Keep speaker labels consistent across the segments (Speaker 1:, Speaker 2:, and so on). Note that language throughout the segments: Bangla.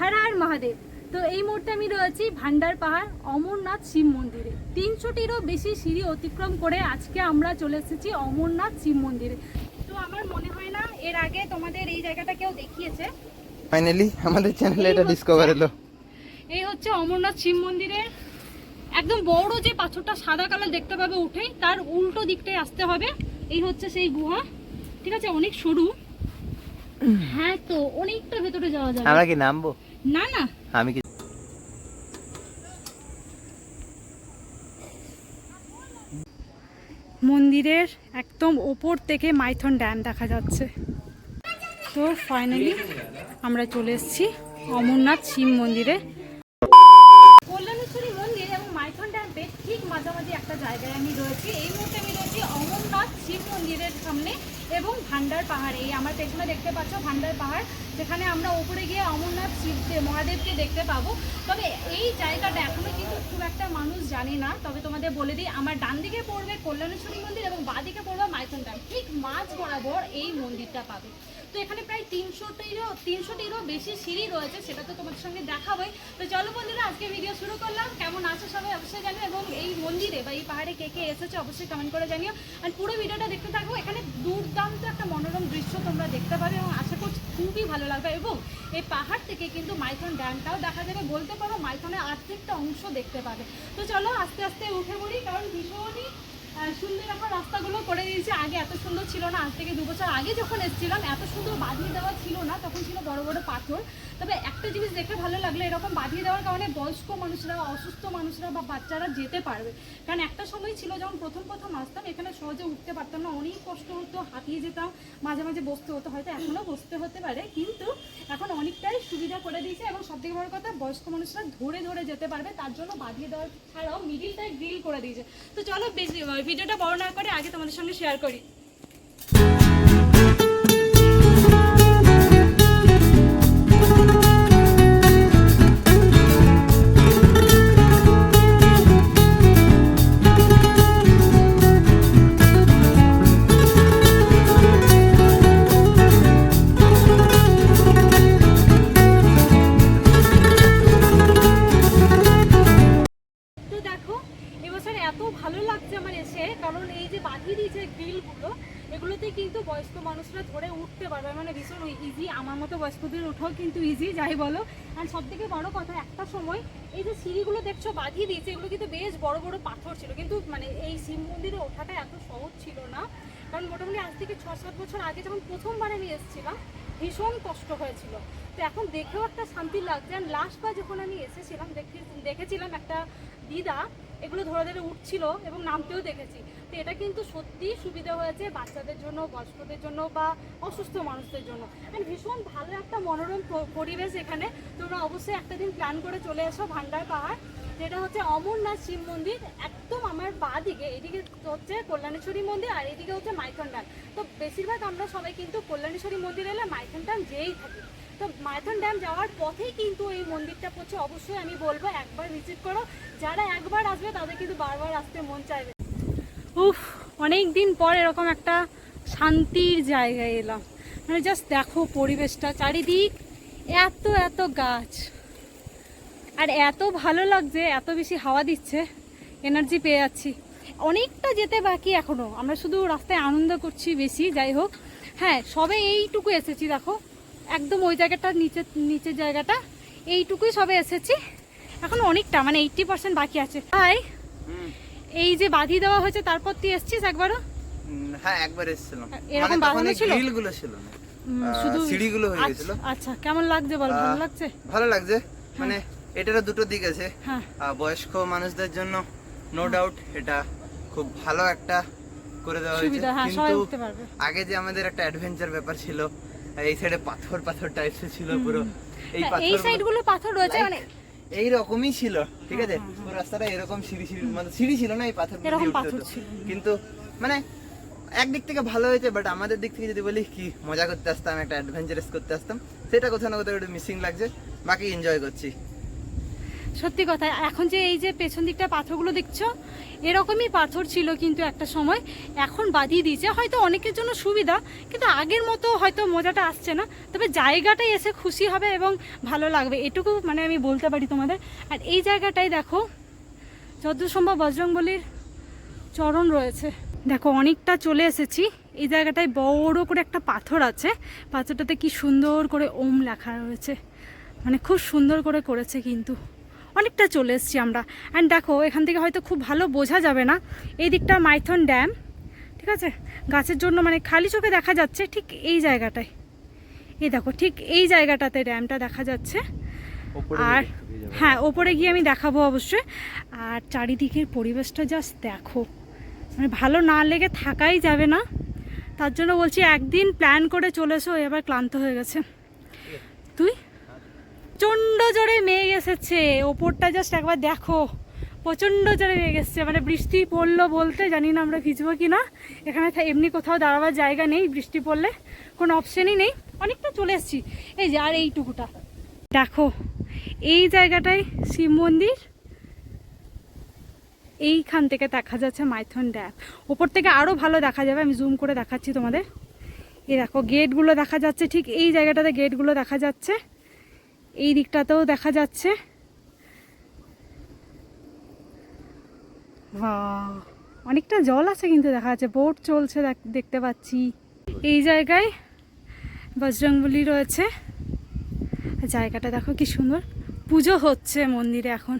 Speaker 1: হর হর মহাদেব। তো এই মুহূর্তে আমি রয়েছি ভান্ডার পাহাড় অমরনাথ শিব মন্দিরে। তিনশোটিরও বেশি সিঁড়ি অতিক্রম করে আজকে আমরা চলে এসেছি অমরনাথ শিব মন্দিরে। তো আমার মনে হয় না এর আগে তোমাদের এই জায়গাটা কেউ দেখিয়েছে?
Speaker 2: ফাইনালি আমাদের চ্যানেলে এটা ডিসকভার হলো।
Speaker 1: এই হচ্ছে অমরনাথ শিব মন্দিরের একদম বড় যে পাথরটা সাদা কালার দেখতে পাবে উঠেই তার উল্টো দিকটায় আসতে হবে। এই হচ্ছে সেই গুহা। ঠিক আছে? অনেক সরু। হ্যাঁ তো অনেকটা ভেতরে যাওয়া যাবে।
Speaker 2: আমরা কি নামবো?
Speaker 1: না না।
Speaker 2: আমি কি
Speaker 1: মন্দিরের একদম ওপর থেকে মাইথন ড্যাম দেখা যাচ্ছে। তো ফাইনালি আমরা চলে এসেছি অমরনাথ শিব মন্দিরে কল্যাণেশ্বরী মন্দির এবং মাইথন ড্যাম্পের ঠিক মাঝামাঝি একটা জায়গায় আমি রয়েছি। এই মুহূর্তে আমি রয়েছি অমরনাথ শিব মন্দিরের সামনে এবং ভান্ডার পাহাড়ে। এই আমার পেছনে দেখতে পাচ্ছ ভান্ডার পাহাড়। যেখানে আমরা উপরে গিয়ে অমরনাথ শিব মহাদেবকে দেখতে পাবো। তবে এই জায়গাটা এখনও কিন্তু খুব একটা মানুষ জানে না। তবে তোমাদের বলে দিই, আমার ডান দিকে পড়বে কল্যাণেশ্বরী মন্দির এবং বাঁ দিকে পড়বে মাইথন ঠিক মাঝ বরাবর এই মন্দিরটা পাবে। তো এখানে প্রায় তিনশোটিরও তিনশোটিরও বেশি সিঁড়ি রয়েছে, সেটা তো তোমাদের সঙ্গে দেখাবোই। তো চলো বন্ধুরা, আজকে ভিডিও শুরু করলাম। কেমন আছো সবাই অবশ্যই জানিও এবং এই মন্দিরে বা এই পাহাড়ে কে কে এসেছে অবশ্যই কমেন্ট করে জানিও। আর পুরো ভিডিওটা দেখতে থাকব এখানে দুর্দান্ত একটা মনোরম দৃশ্য তোমরা দেখতে পাবে এবং আশা করছি খুবই ভালো লাগবে। এবং এই পাহাড় থেকে কিন্তু মাইথন ড্যামটাও দেখা যাবে। বলতে পারো মাইথনের আর্থিকটা অংশ দেখতে পাবে। তো চলো আস্তে আস্তে উঠে পড়ি, কারণ ভীষণই সুন্দর এখন রাস্তাগুলো করে দিয়েছে। আগে এত সুন্দর ছিল না, আজ থেকে দু বছর আগে যখন এসেছিলাম, এত সুন্দর বাঁধিয়ে দেওয়া ছিল না, তখন ছিল বড় বড় পাথর। তবে একটা জিনিস দেখে ভালো লাগল, এরকম বাঁধিয়ে দেওয়ার কারণে বয়স্ক মানুষরা, অসুস্থ মানুষরা বা বাচ্চারা যেতে পারবে। কারণ একটা সময় ছিল যখন প্রথম প্রথম আসতাম, এখানে সহজে উঠতে পারতাম না। অনেক কষ্ট হতো হাতিয়ে যেতাম, মাঝে মাঝে বসতে হতো, হয়তো এখনও বসতে হতে পারে। কিন্তু এখন অনেকটাই সুবিধা করে দিয়েছে এবং সব থেকে বড় কথা, বয়স্ক মানুষরা ধরে ধরে যেতে পারবে, তার জন্য বাঁধিয়ে দেওয়ার ছাড়াও মিডিলটাই গ্রিল করে দিয়েছে। তো চলো বেশি ভিডিওটা বড় না করে আগে তোমাদের সঙ্গে শেয়ার করি। যাই বলো। আর সব থেকে বড় কথা, একটা সময় এই যে সিঁড়িগুলো দেখছ বাঁধিয়ে দিয়েছে, এগুলো কিন্তু বেশ বড় বড় পাথর ছিল। কিন্তু মানে এই শিব মন্দিরে ওঠাটা এত সহজ ছিল না। কারণ মোটামুটি আজ থেকে ছ সাত বছর আগে যখন প্রথমবার আমি এসেছিলাম, ভীষণ কষ্ট হয়েছিল। তো এখন দেখেও একটা শান্তি লাগছে। আর লাস্টবার যখন আমি এসেছিলাম, দেখে, দেখেছিলাম একটা দিদা, এগুলো ধরে ধরে উঠছিল এবং নামতেও দেখেছি। তো এটা কিন্তু সত্যি সুবিধা হয়েছে বাচ্চাদের জন্য, বয়স্কদের জন্য বা অসুস্থ মানুষদের জন্য। আর ভীষণ ভালো একটা মনোরম পরিবেশ এখানে। তোমরা অবশ্যই একটা দিন প্ল্যান করে চলে এসো ভান্ডার পাহাড়, যেটা হচ্ছে অমরনাথ শিব মন্দির। একদম আমার বাঁ দিকে, এদিকে হচ্ছে কল্যাণেশ্বরী মন্দির আর এদিকে হচ্ছে মাইথন ড্যাম তো বেশিরভাগ আমরা সবাই কিন্তু কল্যাণেশ্বরী মন্দির এলে মাইথন ড্যাম যেয়েই থাকি। তো মাইথন ড্যাম যাওয়ার পথেই কিন্তু এই মন্দিরটা পড়ছে। অবশ্যই আমি বলব একবার ভিজিট করো। যারা একবার আসবে তাদের কিন্তু বারবার আসতে মন চাইবে। উফ অনেক দিন পর এরকম একটা শান্তির জায়গায় এলাম। মানে জাস্ট দেখো পরিবেশটা, চারিদিক এত এত গাছ। আর এত ভালো লাগছে, এত বেশি হাওয়া দিচ্ছে এনার্জি পেয়ে যাচ্ছি। অনেকটা যেতে বাকি এখনও। আমরা শুধু রাস্তায় আনন্দ করছি বেশি, যাই হোক। হ্যাঁ সবে এইটুকু এসেছি, দেখো। একদম ওই জায়গাটা, নিচে, নিচের জায়গাটা, এইটুকুই সবে এসেছি। এখন অনেকটা মানে এইটটি পার্সেন্ট বাকি আছে। তাই এই যে বাঁধিয়ে দেওয়া হয়েছে তারপর তুই এসছিস একবারও?
Speaker 2: হ্যাঁ একবার এসেছিলাম।
Speaker 1: এরকম বাঁধানো ছিল?
Speaker 2: গ্রিলগুলো ছিল না।
Speaker 1: শুধু
Speaker 2: সিঁড়িগুলো হয়ে গেছিল।
Speaker 1: আচ্ছা, আচ্ছা কেমন লাগছে বল ভালো লাগছে?
Speaker 2: ভালো লাগছে। মানে এটারও দুটো দিক আছে।
Speaker 1: হ্যাঁ।
Speaker 2: বয়স্ক মানুষদের জন্য নো ডাউট এটা খুব ভালো একটা করে দেওয়া হয়েছে।
Speaker 1: হ্যাঁ
Speaker 2: কিন্তু
Speaker 1: পারবে।
Speaker 2: আগে যে আমাদের একটা অ্যাডভেঞ্চার ব্যাপার ছিল এই সাইডে পাথর পাথর টাইপস ছিল পুরো। এই
Speaker 1: হ্যাঁ,
Speaker 2: পাথর
Speaker 1: এই সাইডগুলো পাথর রয়েছে মানে
Speaker 2: এই রকমই ছিল ঠিক আছে? পুরো রাস্তাটা এরকম সিঁড়ি সিঁড়ি মানে সিঁড়ি ছিল না এই পাথর
Speaker 1: এরকম পাথর ছিল।
Speaker 2: কিন্তু মানে একদিক থেকে ভালো হয়েছে বাট আমাদের দিক থেকে যদি বলি কি মজা করতে আসতাম একটা অ্যাডভেঞ্চারাস করতে আসতাম। সেটা কোথাও না কোথাও একটু মিসিং লাগছে বাকি এনজয় করছি।
Speaker 1: সত্যি কথা, এখন যে এই যে পেছন দিকটা পাথরগুলো দেখছ, এরকমই পাথর ছিল কিন্তু একটা সময়। এখন বাঁধিয়ে দিয়েছে, হয়তো অনেকের জন্য সুবিধা, কিন্তু আগের মতো হয়তো মজাটা আসছে না। তবে জায়গাটাই এসে খুশি হবে এবং ভালো লাগবে, এটুকু মানে আমি বলতে পারি তোমাদের। আর এই জায়গাটাই দেখো যতদূর সম্ভব বজরংবলির চরণ রয়েছে। দেখো, অনেকটা চলে এসেছি। এই জায়গাটায় বড় করে একটা পাথর আছে। পাথরটাতে কি সুন্দর করে ওম লেখা রয়েছে। মানে খুব সুন্দর করে করেছে কিন্তু। অনেকটা চলে এসেছি আমরা। অ্যান্ড দেখো এখান থেকে হয়তো খুব ভালো বোঝা যাবে না। এই দিকটা মাইথন ড্যাম ঠিক আছে? গাছের জন্য মানে খালি চোখে দেখা যাচ্ছে ঠিক এই জায়গাটায়। এই দেখো ঠিক এই জায়গাটাতে ড্যামটা দেখা যাচ্ছে। আর হ্যাঁ ওপরে গিয়ে আমি দেখাবো অবশ্যই। আর চারিদিকের পরিবেশটা জাস্ট দেখো। মানে ভালো না লেগে থাকাই যাবে না। তার জন্য বলছি একদিন প্ল্যান করে চলেছো এবার ক্লান্ত হয়ে গেছে। তুই? প্রচণ্ড জোরে মেঘ এসেছে। ওপরটা জাস্ট একবার দেখো। প্রচণ্ড জোরে মেঘ এসেছে। মানে বৃষ্টি পড়ল বলতে, জানি না আমরা ভিজবো কি না এখানে এমনি কোথাও দাঁড়াবার জায়গা নেই বৃষ্টি পড়লে। কোনো অপশানই নেই। অনেকটা চলে এসেছি। এই যে, আর এইটুকুটা। দেখো, এই জায়গাটায় শিব মন্দির। এইখান থেকে দেখা যাচ্ছে মাইথন ড্যাম। ওপর থেকে আরও ভালো দেখা যাবে। আমি জুম করে দেখাচ্ছি তোমাদের। এই দেখো গেটগুলো দেখা যাচ্ছে। ঠিক এই জায়গাটাতে গেটগুলো দেখা যাচ্ছে। এই দিকটাতেও দেখা যাচ্ছে। বাহ, অনেকটা জল আছে কিন্তু দেখা যাচ্ছে বোট চলছে দেখ- দেখতে পাচ্ছি। এই জায়গায় বজরংবলী রয়েছে। জায়গাটা দেখো কি সুন্দর পুজো হচ্ছে মন্দিরে এখন।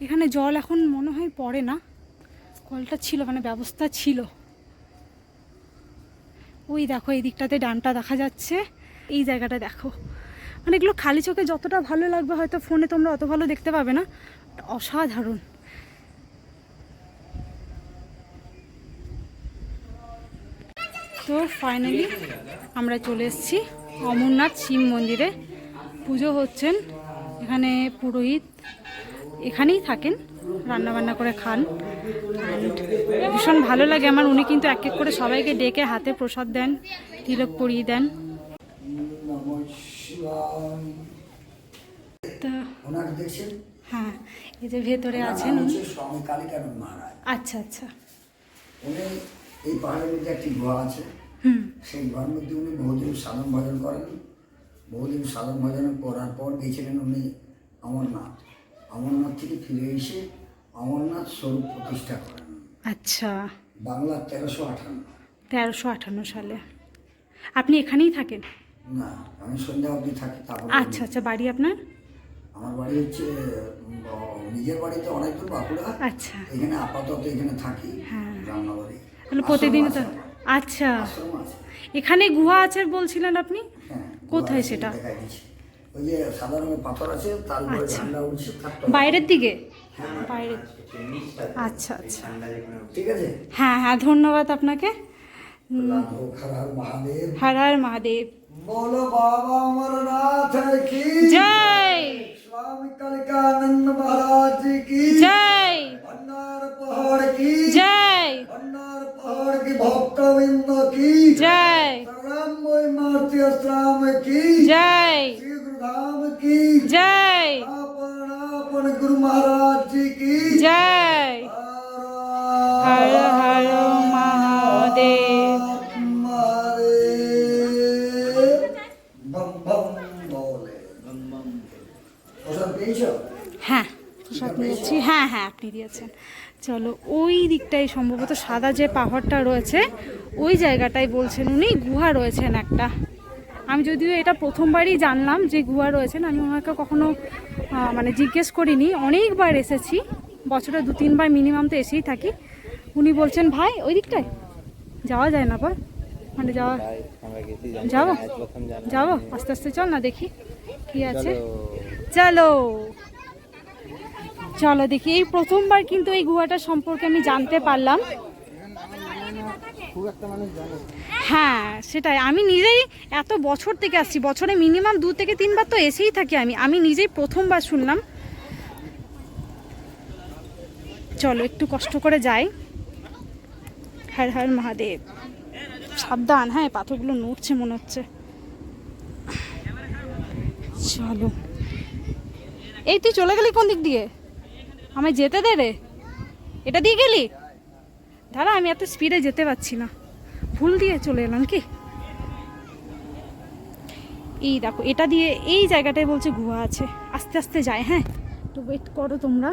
Speaker 1: এখানে জল এখন মনে হয় পড়ে না কলটা ছিল মানে ব্যবস্থা ছিল। ওই দেখো এই দিকটাতে ডানটা দেখা যাচ্ছে। এই জায়গাটা দেখো। মানে এগুলো খালি চোখে যতটা ভালো লাগবে হয়তো ফোনে তোমরা অত ভালো দেখতে পাবে না অসাধারণ। তো ফাইনালি আমরা চলে এসেছি অমরনাথ শিব মন্দিরে। পুজো হচ্ছেন এখানে পুরোহিত এখানেই থাকেন রান্না বান্না করে খান। ভীষণ ভালো লাগে আমার, উনি কিন্তু এক এক করে সবাইকে ডেকে হাতে প্রসাদ দেন, তিলক পরিয়ে দেন তা
Speaker 3: ওনাকে দেখছেন?
Speaker 1: হ্যাঁ এই যে ভেতরে আছেন
Speaker 3: স্বামী কালিকানন্দ মহারাজ।
Speaker 1: আচ্ছা আচ্ছা।
Speaker 3: উনি এই পাহাড়ের মধ্যে একটি গুহা আছে। সেই গুহার মধ্যে উনি বহুদিন সাধন ভজন করেন। বহুদিন সাধন ভজন করার পর গেছিলেন উনি অমরনাথ। অমরনাথ থেকে ফিরে এসে অমরনাথ স্বরূপ প্রতিষ্ঠা করেন।
Speaker 1: আচ্ছা।
Speaker 3: বাংলা তেরোশো আঠান্ন।
Speaker 1: তেরোশো আটান্ন সালে। আপনি এখানেই থাকেন?
Speaker 3: না আমি সন্ধ্যা অবধি থাকি
Speaker 1: আচ্ছা আচ্ছা বাড়ি আপনার?
Speaker 3: আমার বাড়ি হচ্ছে নিজের বাড়িতে অনেক দূর বাঁকুড়া।
Speaker 1: আচ্ছা।
Speaker 3: এখানে আপাতত এখানে থাকি
Speaker 1: হ্যাঁ।
Speaker 3: রান্নাবাড়ি।
Speaker 1: তাহলে প্রতিদিন তো আচ্ছা। এখানে গুহা আছে বলছিলেন আপনি?
Speaker 3: হ্যাঁ,
Speaker 1: কোথায় সেটা?
Speaker 3: ওই যে রঙের পাথর আছে তার উপরে
Speaker 1: আচ্ছা।
Speaker 3: উঠছে
Speaker 1: বাইরের দিকে?
Speaker 3: হ্যাঁ,
Speaker 1: বাইরে আচ্ছা আচ্ছা।
Speaker 3: ঠিক আছে?
Speaker 1: হ্যাঁ হ্যাঁ ধন্যবাদ আপনাকে। হর হর মহাদেব।
Speaker 3: বলো বাবা অমরনাথ কি?
Speaker 1: জয়! হ্যাঁ হ্যাঁ হ্যাঁ আপনি দিয়েছেন। চলো, ওই দিকটাই সম্ভবত সাদা যে পাহাড়টা রয়েছে, ওই জায়গাটাই বলছেন উনি, গুহা রয়েছেন একটা। আমি যদিও এটা প্রথমবারই জানলাম যে গুহা রয়েছেন, আমি ওনাকে কখনো মানে জিজ্ঞেস করিনি। অনেকবার এসেছি, বছরে দু তিনবার মিনিমাম তো এসেই থাকি। উনি বলছেন, ভাই, ওই দিকটায়? যাওয়া যায় না বল মানে যাওয়া যাব? যাব? আস্তে আস্তে চল না দেখি কি আছে। চলো। চলো। দেখি। এই প্রথমবার কিন্তু এই গুহাটা সম্পর্কে আমি জানতে পারলাম। হ্যাঁ সেটাই। আমি নিজেই এত বছর থেকে আসছি বছরে মিনিমাম দু থেকে তিনবার তো এসেই থাকি আমি। আমি নিজেই প্রথমবার শুনলাম। চলো একটু কষ্ট করে যাই। হর হর মহাদেব। সাবধান হ্যাঁ পাথরগুলো নড়ছে মনে হচ্ছে। চলো। এই, তুই চলে গেলি কোন দিক দিয়ে? আমায় যেতে দে রে। এটা দিয়ে গেলি? দাঁড়া, আমি এত স্পিডে যেতে পারছি না। ভুল দিয়ে চলে এলাম কি? এই দেখো, এটা দিয়ে এই জায়গাটায় বলছে গুহা আছে। আস্তে আস্তে যায় হ্যাঁ? তো ওয়েট করো তোমরা,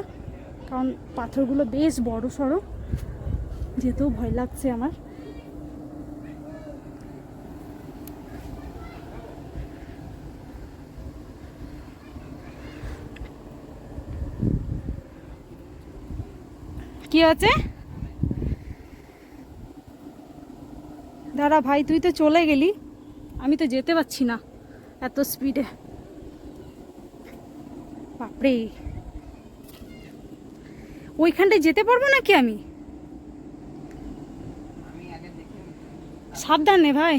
Speaker 1: কারণ পাথরগুলো বেশ বড় সড়ো যেতেও ভয় লাগছে আমার। কি আছে দাঁড়া ভাই, তুই তো চলে গেলি। আমি তো যেতে পারছি না এত স্পিডে বাপরে। ওইখানটায় যেতে পারব নাকি আমি? সাবধানে ভাই।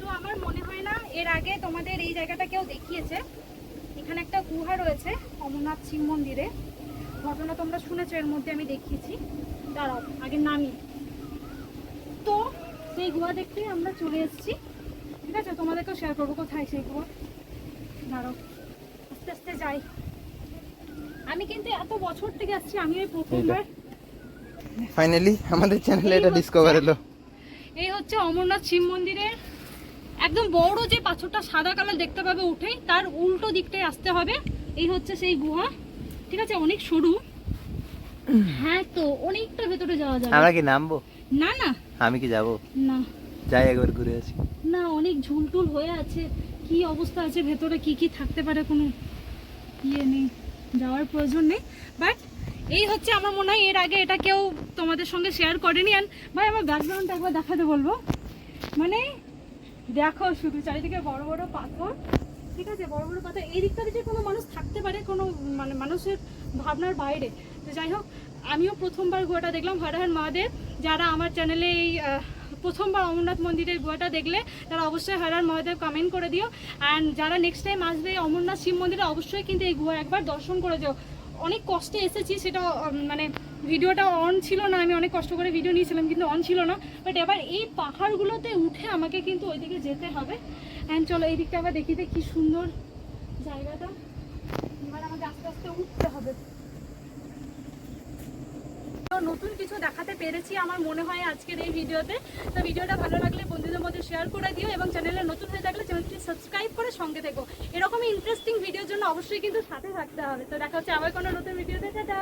Speaker 1: তো আমার মনে হয় না এর আগে তোমাদের এই জায়গাটা কেউ দেখিয়েছে। এখানে একটা গুহা রয়েছে অমরনাথ শিব মন্দিরে। ঘটনা তোমরা শুনেছো এর মধ্যে আমি দেখিয়েছি। দাঁড়াও আগে নামি। তো সেই গুহা দেখতে আমরা চলে এসেছি। ঠিক আছে তোমাদেরকেও শেয়ার করব কোথায় সেই গুহা। দাঁড়াও আস্তে আস্তে যাই। আমি কিন্তু এত বছর থেকে আসছি আমি ওই প্রথমবার।
Speaker 2: ফাইনালি আমাদের চ্যানেলে এটা ডিসকভার হলো।
Speaker 1: এই হচ্ছে অমরনাথ শিব মন্দিরের একদম বড় যে পাথরটা সাদা কালার দেখতে পাবে উঠেই তার উল্টো দিকটায় আসতে হবে। এই হচ্ছে সেই গুহা। ঠিক আছে? অনেক সরু। হ্যাঁ তো অনেকটা ভেতরে যাওয়া যাবে।
Speaker 2: আমরা কি নামবো?
Speaker 1: না না।
Speaker 2: আমি কি যাব?
Speaker 1: না।
Speaker 2: যাই একবার ঘুরে আসি।
Speaker 1: না অনেক ঝুলটুল হয়ে আছে। কি অবস্থা আছে ভেতরে? কি কি থাকতে পারে কোনো ইয়ে নেই। যাওয়ার প্রয়োজন নেই। বাট এই হচ্ছে আমার মনে হয়, এর আগে এটা কেউ তোমাদের সঙ্গে শেয়ার করেনি। আর ভাই, আমার ব্যাকগ্রাউন্ডটা একবার দেখাতে বলব। মানে দেখো শুধু চারিদিকে বড় বড় পাথর, ঠিক আছে? বড় বড় পাথর। এই দিকটাতে যে কোনো মানুষ থাকতে পারে, কোনো মানে মানুষের ভাবনার বাইরে। তো যাই হোক, আমিও প্রথমবার গুহাটা দেখলাম। হর হর মহাদেব, যারা আমার চ্যানেলে এই প্রথমবার অমরনাথ মন্দিরের গুহাটা দেখলে, তারা অবশ্যই হর হর মহাদেব কমেন্ট করে দিও। অ্যান্ড যারা নেক্সট টাইম আসবে অমরনাথ শিব মন্দিরে, অবশ্যই কিন্তু এই গুহা একবার দর্শন করে যাও। অনেক কষ্টে এসেছি, সেটা মানে ভিডিওটা অন ছিল না, আমি অনেক কষ্ট করে ভিডিও নিয়েছিলাম, কিন্তু অন ছিল না। বাট এবার এই পাহাড়গুলোতে উঠে আমাকে কিন্তু ওইদিকে যেতে হবে। অ্যান্ড চলো এই দিকটা আবার দেখিতে কি সুন্দর জায়গাটা। এবার আমাকে আস্তে আস্তে উঠতে হবে। নতুন কিছু দেখাতে পেরেছি আমার মনে হয় আজকের এই ভিডিওতে। তো ভিডিওটা ভালো লাগলে বন্ধুদের মধ্যে শেয়ার করে দিও এবং চ্যানেলে নতুন হয়ে থাকলে চ্যানেলটি সাবস্ক্রাইব করে সঙ্গে থেকো। এরকমই ইন্টারেস্টিং ভিডিওর জন্য অবশ্যই কিন্তু সাথে থাকতে হবে। তো দেখা হচ্ছে আবার কোনো নতুন ভিডিওতে টাটা!